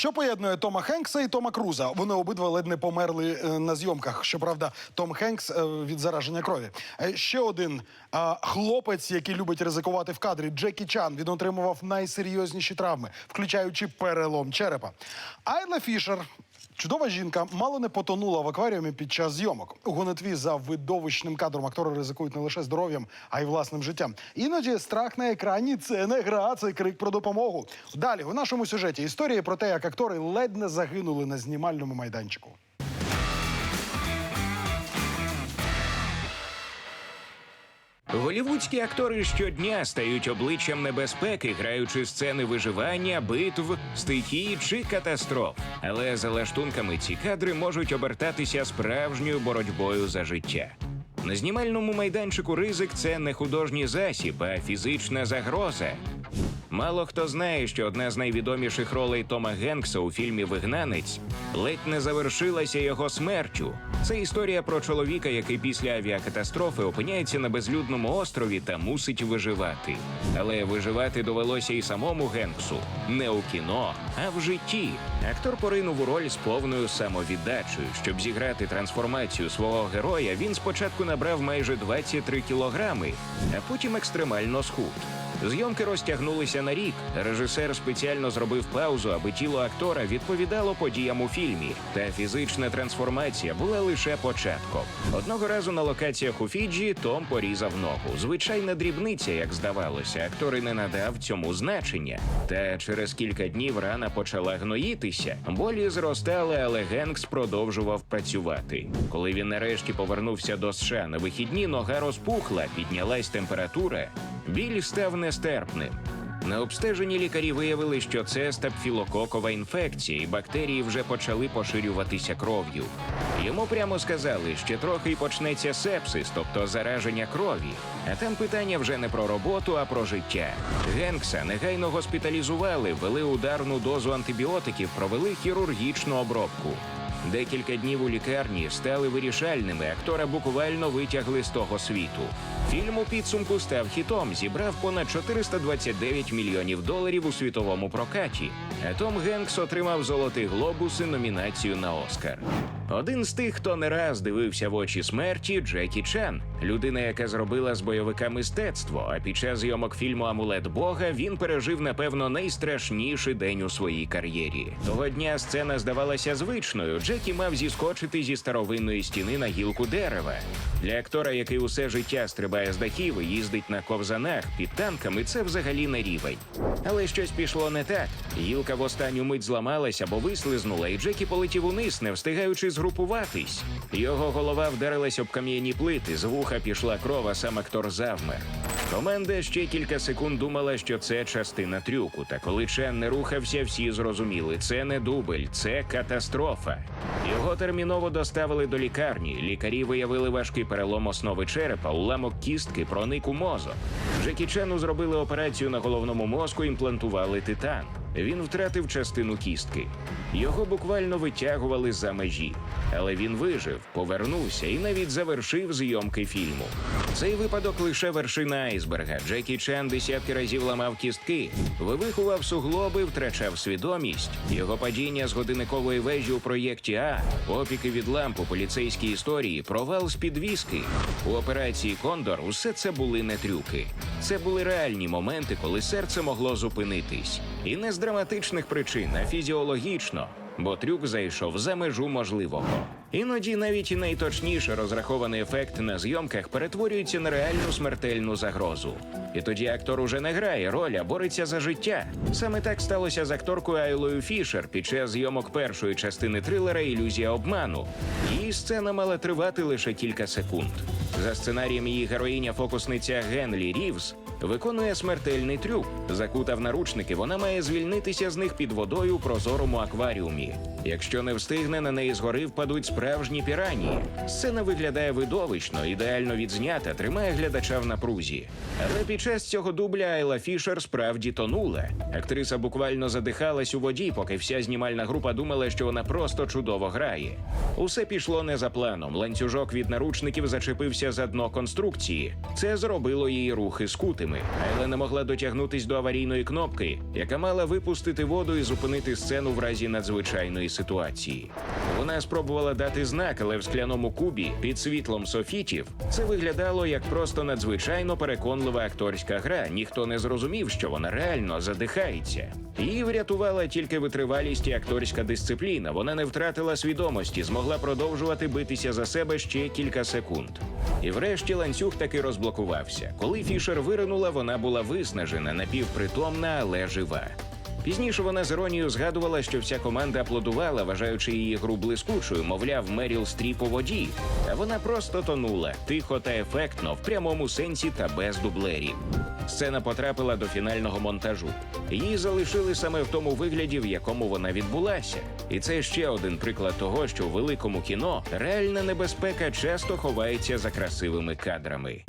Що поєднує Тома Хенкса і Тома Круза? Вони обидва ледь не померли е, на зйомках. Щоправда, Том Хенкс е, від зараження крові. Е, Ще один хлопець, який любить ризикувати в кадрі, Джекі Чан. Він отримував найсерйозніші травми, включаючи перелом черепа. Айла Фішер. Чудова жінка мало не потонула в акваріумі під час зйомок. У гонитві за видовищним кадром актори ризикують не лише здоров'ям, а й власним життям. Іноді страх на екрані це не гра, це крик про допомогу. Далі у нашому сюжеті історії про те, як актори ледь не загинули на знімальному майданчику. Голівудські актори щодня стають обличчям небезпеки, граючи сцени виживання, битв, стихій чи катастроф. Але за лаштунками ці кадри можуть обертатися справжньою боротьбою за життя. На знімальному майданчику ризик це не художній засіб, а фізична загроза. Мало хто знає, що одна з найвідоміших ролей Тома Генкса у фільмі Вигнанець ледь не завершилася його смертю. Це історія про чоловіка, який після авіакатастрофи опиняється на безлюдному острові та мусить виживати. Але виживати довелося і самому Генксу не у кіно, а в житті. Актор поринув у роль з повною самовіддачею. Щоб зіграти трансформацію свого героя, він спочатку набрав майже 23 кілограми, а потім екстремально схуд. Зйомки розтягнулися на рік. Режисер спеціально зробив паузу, аби тіло актора відповідало подіям у фільмі. Та фізична трансформація була лише початком. Одного разу на локаціях у Фіджі Том порізав ногу. Звичайна дрібниця, як здавалося, актор і не надав цьому значення. Та через кілька днів рана почала гноїтися. Болі зростали, але Генкс продовжував працювати. Коли він нарешті повернувся до США на вихідні, нога розпухла, піднялась температура. Біль став нестерпним. На обстеженні лікарі виявили, що це стапфілококова інфекція, і бактерії вже почали поширюватися кров'ю. Йому прямо сказали, що трохи й почнеться сепсис, тобто зараження крові. А там питання вже не про роботу, а про життя. Генкса негайно госпіталізували, ввели ударну дозу антибіотиків, провели хірургічну обробку. Декілька днів у лікарні стали вирішальними. Актора буквально витягли з того світу. Фільм у підсумку став хітом, зібрав понад 429 мільйонів доларів у світовому прокаті. А Том Генкс отримав золотий глобус і номінацію на Оскар. Один з тих, хто не раз дивився в очі смерті, Джекі Чан, людина, яка зробила з бойовика мистецтво. А під час зйомок фільму Амулет Бога він пережив, напевно, найстрашніший день у своїй кар'єрі. Того дня сцена здавалася звичною. Джекі мав зіскочити зі старовинної стіни на гілку дерева. Для актора, який усе життя стрибає з дахів і їздить на ковзанах під танками, це взагалі не рівень. Але щось пішло не так. Гілка в останню мить зламалася, бо вислизнула, і Джекі полетів униз, не встигаючи згрупуватись. Його голова вдарилась об кам'яні плити, з вуха пішла кров, а сам актор завмер. Команда ще кілька секунд думала, що це частина трюку. Та коли Чен не рухався, всі зрозуміли, це не дубль, це катастрофа. Його терміново доставили до лікарні. Лікарі виявили важкий перелом основи черепа, уламок кістки проник у мозок. Джекі Чену зробили операцію на головному мозку, імплантували титан. Він втратив частину кістки. Його буквально витягували за межі. Але він вижив, повернувся і навіть завершив зйомки фільму. Цей випадок лише вершина айсберга. Джекі Чан десятки разів ламав кістки, вивихував суглоби, втрачав свідомість. Його падіння з годинникової вежі у проєкті А, опіки від ламп у поліцейській історії, провал з підвіски. У операції Кондор усе це були не трюки. Це були реальні моменти, коли серце могло зупинитись. І не драматичних причин, а фізіологічно, бо трюк зайшов за межу можливого. Іноді навіть і найточніше розрахований ефект на зйомках перетворюється на реальну смертельну загрозу. І тоді актор уже не грає роль, а бореться за життя. Саме так сталося з акторкою Айлою Фішер під час зйомок першої частини трилера Ілюзія обману. Її сцена мала тривати лише кілька секунд. За сценарієм її героїня фокусниця Генлі Рівз виконує смертельний трюк. Закута в наручники, вона має звільнитися з них під водою у прозорому акваріумі. Якщо не встигне, на неї згори впадуть справжні піранії. Сцена виглядає видовищно, ідеально відзнята, тримає глядача в напрузі. Але під час цього дубля Айла Фішер справді тонула. Актриса буквально задихалась у воді, поки вся знімальна група думала, що вона просто чудово грає. Усе пішло не за планом. Ланцюжок від наручників зачепився за дно конструкції. Це зробило її рухи скутими. Красивими. Айла не могла дотягнутись до аварійної кнопки, яка мала випустити воду і зупинити сцену в разі надзвичайної ситуації. Вона спробувала дати знак, але в скляному кубі під світлом софітів це виглядало як просто надзвичайно переконлива акторська гра. Ніхто не зрозумів, що вона реально задихається. Її врятувала тільки витривалість і акторська дисципліна. Вона не втратила свідомості, змогла продовжувати битися за себе ще кілька секунд. І врешті ланцюг таки розблокувався. Коли Фішер виринула, вона була виснажена, напівпритомна, але жива. Пізніше вона з іронією згадувала, що вся команда аплодувала, вважаючи її гру блискучою, мовляв, Меріл Стріп у воді. А вона просто тонула тихо та ефектно, в прямому сенсі та без дублерів. Сцена потрапила до фінального монтажу. Її залишили саме в тому вигляді, в якому вона відбулася. І це ще один приклад того, що у великому кіно реальна небезпека часто ховається за красивими кадрами.